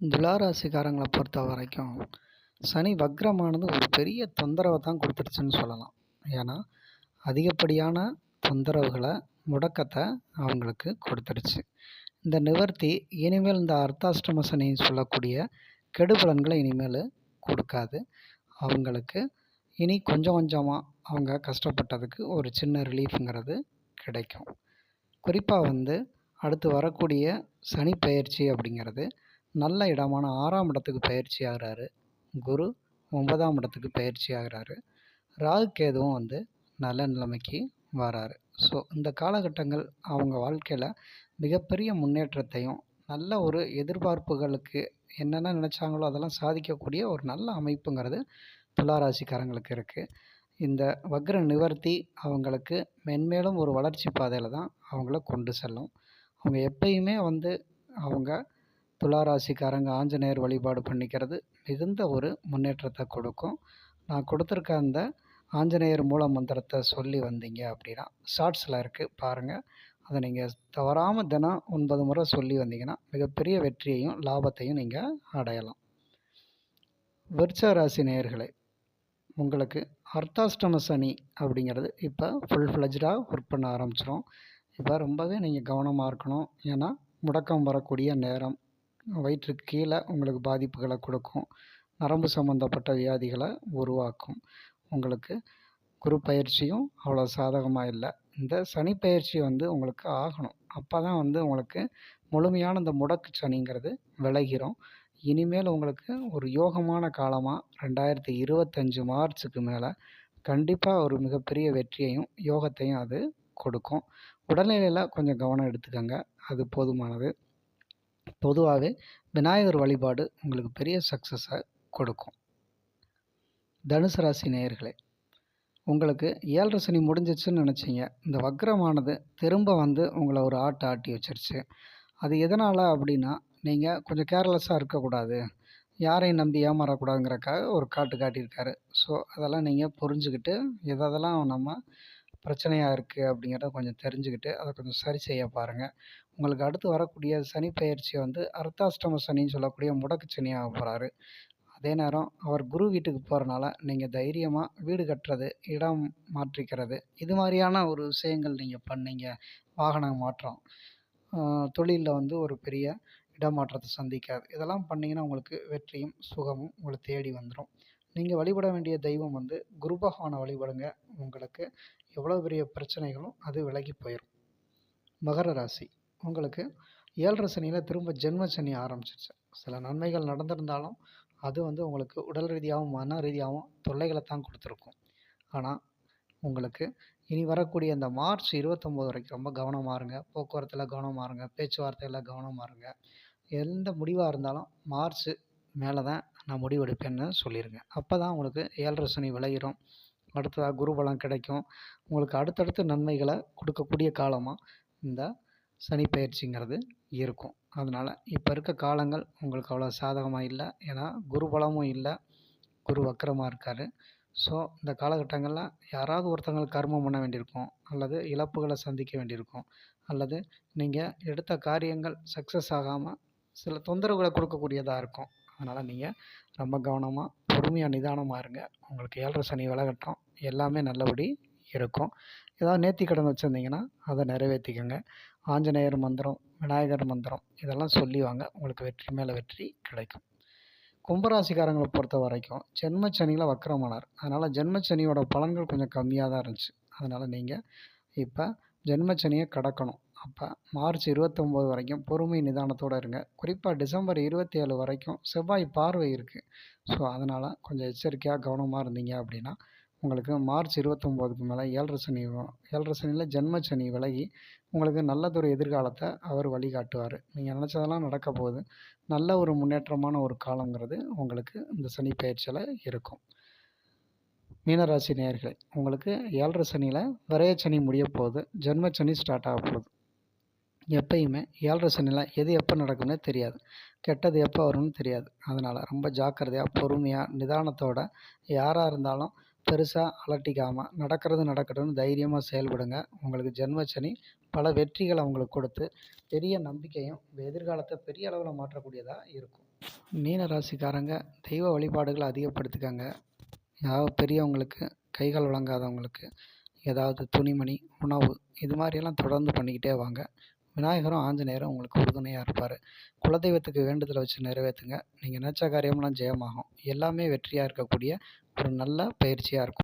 துளாராசிக்காரங்களை பொறுத்த வரைக்கும் சனி வக்ரமானது ஒரு பெரிய தொந்தரவை தான் கொடுத்துருச்சுன்னு சொல்லலாம். ஏன்னா அதிகப்படியான தொந்தரவுகளை முடக்கத்தை அவங்களுக்கு கொடுத்துருச்சு இந்த நிவர்த்தி இனிமேல் இந்த அர்த்தாஷ்டம சனி சொல்லக்கூடிய கெடுபலன்களை இனிமேல் கொடுக்காது. அவங்களுக்கு இனி கொஞ்சம் கொஞ்சமாக அவங்க கஷ்டப்பட்டதுக்கு ஒரு சின்ன ரிலீஃப்ங்கிறது கிடைக்கும். குறிப்பாக வந்து அடுத்து வரக்கூடிய சனி பயிற்சி அப்படிங்கிறது நல்ல இடமான ஆறாம் இடத்துக்கு பயிற்சி ஆகிறாரு. குரு ஒன்பதாம் இடத்துக்கு பயிற்சி ஆகிறாரு. ராகு கேதுவும் வந்து நல்ல நிலைமைக்கு வராரு. ஸோ இந்த காலகட்டங்கள் அவங்க வாழ்க்கையில் மிகப்பெரிய முன்னேற்றத்தையும் நல்ல ஒரு எதிர்பார்ப்புகளுக்கு என்னென்ன நினச்சாங்களோ அதெல்லாம் சாதிக்கக்கூடிய ஒரு நல்ல அமைப்புங்கிறது துளாராசிக்காரங்களுக்கு இருக்குது இந்த வக்ர நிவர்த்தி அவங்களுக்கு மென்மேலும் ஒரு வளர்ச்சி பாதையில் தான் அவங்கள கொண்டு செல்லும். அவங்க எப்பயுமே வந்து அவங்க துளாராசிக்காரங்க ஆஞ்சநேயர் வழிபாடு பண்ணிக்கிறது மிகுந்த ஒரு முன்னேற்றத்தை கொடுக்கும். நான் கொடுத்துருக்க அந்த ஆஞ்சநேயர் மூல மந்திரத்தை சொல்லி வந்தீங்க அப்படின்னா ஷார்ட்ஸில் இருக்குது பாருங்கள் அதை நீங்கள் தவறாமல் தினம் ஒன்பது முறை சொல்லி வந்தீங்கன்னா மிகப்பெரிய வெற்றியையும் லாபத்தையும் நீங்கள் அடையலாம். விருச்ச ராசி நேயர்களே உங்களுக்கு அர்த்தாஷ்டம சனி அப்படிங்கிறது இப்போ ஃபுல் ஃப்ளெஜ்டாக ஒர்க் பண்ண ஆரம்பிச்சிடும் இப்போ ரொம்பவே நீங்கள் கவனமாக இருக்கணும். ஏன்னா முடக்கம் வரக்கூடிய நேரம் வயிற்றுக்கு கீழே உங்களுக்கு பாதிப்புகளை கொடுக்கும். நரம்பு சம்மந்தப்பட்ட வியாதிகளை உருவாக்கும். உங்களுக்கு குரு பயிற்சியும் அவ்வளோ சாதகமாக இல்லை. இந்த சனி பயிற்சி வந்து உங்களுக்கு ஆகணும். அப்போ தான் வந்து உங்களுக்கு முழுமையான இந்த முடக்கு சனிங்கிறது விளைகிறோம் இனிமேல் உங்களுக்கு ஒரு யோகமான காலமாக ரெண்டாயிரத்தி இருபத்தஞ்சி மார்ச்சுக்கு மேலே கண்டிப்பாக ஒரு மிகப்பெரிய வெற்றியையும் யோகத்தையும் அது கொடுக்கும். உடல்நிலையில் கொஞ்சம் கவனம் எடுத்துக்கோங்க. அது போதுமானது. பொதுவாகவே விநாயகர் வழிபாடு உங்களுக்கு பெரிய சக்ஸஸை கொடுக்கும். தனுசு ராசி நேயர்களே உங்களுக்கு ஏழரை சனி முடிஞ்சிச்சுன்னு நினச்சிங்க. இந்த வக்ரமானது திரும்ப வந்து உங்களை ஒரு ஆட்டை ஆட்டி வச்சிருச்சு. அது எதனால் அப்படின்னா நீங்கள் கொஞ்சம் கேர்லெஸ்ஸாக இருக்கக்கூடாது. யாரையும் நம்பி ஏமாறக்கூடாதுங்கிறக்காக ஒரு காட்டு காட்டியிருக்காரு. ஸோ அதெல்லாம் நீங்கள் புரிஞ்சுக்கிட்டு எதெல்லாம் நம்ம பிரச்சனையாக இருக்குது அப்படிங்கிறத கொஞ்சம் தெரிஞ்சுக்கிட்டு அதை கொஞ்சம் சரி செய்ய பாருங்கள் உங்களுக்கு அடுத்து வரக்கூடிய சனி பயிற்சி வந்து அர்த்தாஷ்டம சனின்னு சொல்லக்கூடிய முடக்கு சனியாக போகிறாரு அதே நேரம் அவர் குரு வீட்டுக்கு போகிறனால நீங்கள் தைரியமாக வீடு கட்டுறது இடம் மாற்றிக்கிறது இது மாதிரியான ஒரு விஷயங்கள் நீங்கள் பண்ணீங்க. வாகன மாற்றம் தொழிலில் வந்து ஒரு பெரிய இடமாற்றத்தை சந்திக்காது. இதெல்லாம் பண்ணிங்கன்னா உங்களுக்கு வெற்றியும் சுகமும் உங்களை தேடி வந்துடும் நீங்கள் வழிபட வேண்டிய தெய்வம் வந்து குரு பகவானை வழிபடுங்க. உங்களுக்கு எவ்வளோ பெரிய பிரச்சனைகளும் அது விலகி போயிடும் மகர ராசி. உங்களுக்கு ஏழரை சனியில் திரும்ப ஜென்ம சனி ஆரம்பிச்சிருச்சு. சில நன்மைகள் நடந்திருந்தாலும் அது வந்து உங்களுக்கு உடல் ரீதியாகவும் மன ரீதியாகவும் தொல்லைகளை தான் கொடுத்துருக்கும். ஆனால் உங்களுக்கு இனி வரக்கூடிய இந்த மார்ச் இருபத்தொம்போது வரைக்கும் ரொம்ப கவனமாக இருங்க. போக்குவரத்தில் கவனமாக இருங்க. பேச்சுவார்த்தையில் கவனமாக இருங்க. எந்த முடிவாக இருந்தாலும் மார்ச் மேலே தான் நான் முடிவெடுப்பேன்னு சொல்லிடுங்க அப்போ தான் உங்களுக்கு ஏழரை சனி விளையிடும் அடுத்ததாக குருபலம் கிடைக்கும். உங்களுக்கு அடுத்தடுத்து நன்மைகளை கொடுக்கக்கூடிய காலமாக இந்த சனி பயிற்சிங்கிறது இருக்கும். அதனால் இப்போ இருக்க காலங்கள் உங்களுக்கு அவ்வளோ சாதகமாக இல்லை. ஏன்னா குருபலமும் இல்லை. குரு வக்கரமாக இருக்கார். ஸோ இந்த காலகட்டங்களில் யாராவது ஒருத்தங்களுக்கு கர்மம் பண்ண வேண்டியிருக்கும். அல்லது இழப்புகளை சந்திக்க வேண்டியிருக்கும். அல்லது நீங்கள் எடுத்த காரியங்கள் சக்ஸஸ் ஆகாமல் சில தொந்தரவுகளை கொடுக்கக்கூடியதாக இருக்கும். அதனால் நீங்கள் ரொம்ப கவனமாக பொறுமையாக நிதானமாக இருங்க. உங்களுக்கு ஏழரை சனி விலகட்டும். எல்லாமே நல்லபடி இருக்கும். ஏதாவது நேர்த்திக்கடன் வச்சுருந்தீங்கன்னா அதை நிறைவேற்றிக்கோங்க ஆஞ்சநேயர் மந்திரம் விநாயகர் மந்திரம் இதெல்லாம் சொல்லி வாங்க. உங்களுக்கு வெற்றி மேலே வெற்றி கிடைக்கும். கும்பராசிக்காரங்களை பொறுத்த வரைக்கும் ஜென்மச்சனியில் வக்கரமானார். அதனால் ஜென்மச்சனியோட பலன்கள் கொஞ்சம் கம்மியாக தான் இருந்துச்சு. அதனால் நீங்கள் இப்போ ஜென்மச்சனியை கடக்கணும். அப்போ மார்ச் இருபத்தொம்போது வரைக்கும் பொறுமை நிதானத்தோடு இருங்க. குறிப்பாக டிசம்பர் இருபத்தி ஏழு வரைக்கும் செவ்வாய் பார்வை இருக்குது ஸோ அதனால் கொஞ்சம் எச்சரிக்கையாக கவனமாக இருந்தீங்க அப்படின்னா உங்களுக்கு மார்ச் இருபத்தொம்போதுக்கு மேலே ஏழரை சனி ஏழரை சனியில் ஜென்ம சனி விலகி உங்களுக்கு நல்லதொரு எதிர்காலத்தை அவர் வழிகாட்டுவார். நீங்கள் நினச்சதெல்லாம் நடக்க போகுது. நல்ல ஒரு முன்னேற்றமான ஒரு காலங்கிறது உங்களுக்கு இந்த சனி பயிற்சியில் இருக்கும். மீனராசி நேயர்களே உங்களுக்கு ஏழரை சனியில் விரைய சனி முடிய போகுது. ஜென்ம சனி ஸ்டார்ட் ஆக போகுது. எப்பயுமே ஏழரை சனியில் எது எப்போ நடக்கும்னே தெரியாது. கெட்டது எப்போ வரும்னு தெரியாது. அதனால் ரொம்ப ஜாக்கிரதையாக பொறுமையாக நிதானத்தோட யாராக இருந்தாலும் பெருசாக அலட்டிக்காமல் நடக்கிறது நடக்கட்டும்னு தைரியமாக செயல்படுங்க. உங்களுக்கு ஜென்மச்சனி பல வெற்றிகளை அவங்களுக்கு கொடுத்து பெரிய நம்பிக்கையும் எதிர்காலத்தை பெரிய அளவில் மாற்றக்கூடியதாக இருக்கும். மீன ராசிக்காரங்க தெய்வ வழிபாடுகளை அதிகப்படுத்திக்கங்க. யாராவது பெரியவங்களுக்கு கைகள் வழங்காதவங்களுக்கு ஏதாவது துணிமணி உணவு இது மாதிரியெல்லாம் தொடர்ந்து பண்ணிக்கிட்டே வாங்க. விநாயகரும் ஆஞ்சநேயரும் உங்களுக்கு உறுதுணையாக இருப்பார். குலதெய்வத்துக்கு வேண்டுதலை வச்சு நிறைவேற்றுங்க நீங்கள் நினச்ச காரியமெல்லாம் ஜெயமாகும். எல்லாமே வெற்றியாக இருக்கக்கூடிய ஒரு நல்ல பயிற்சியாக இருக்கும்.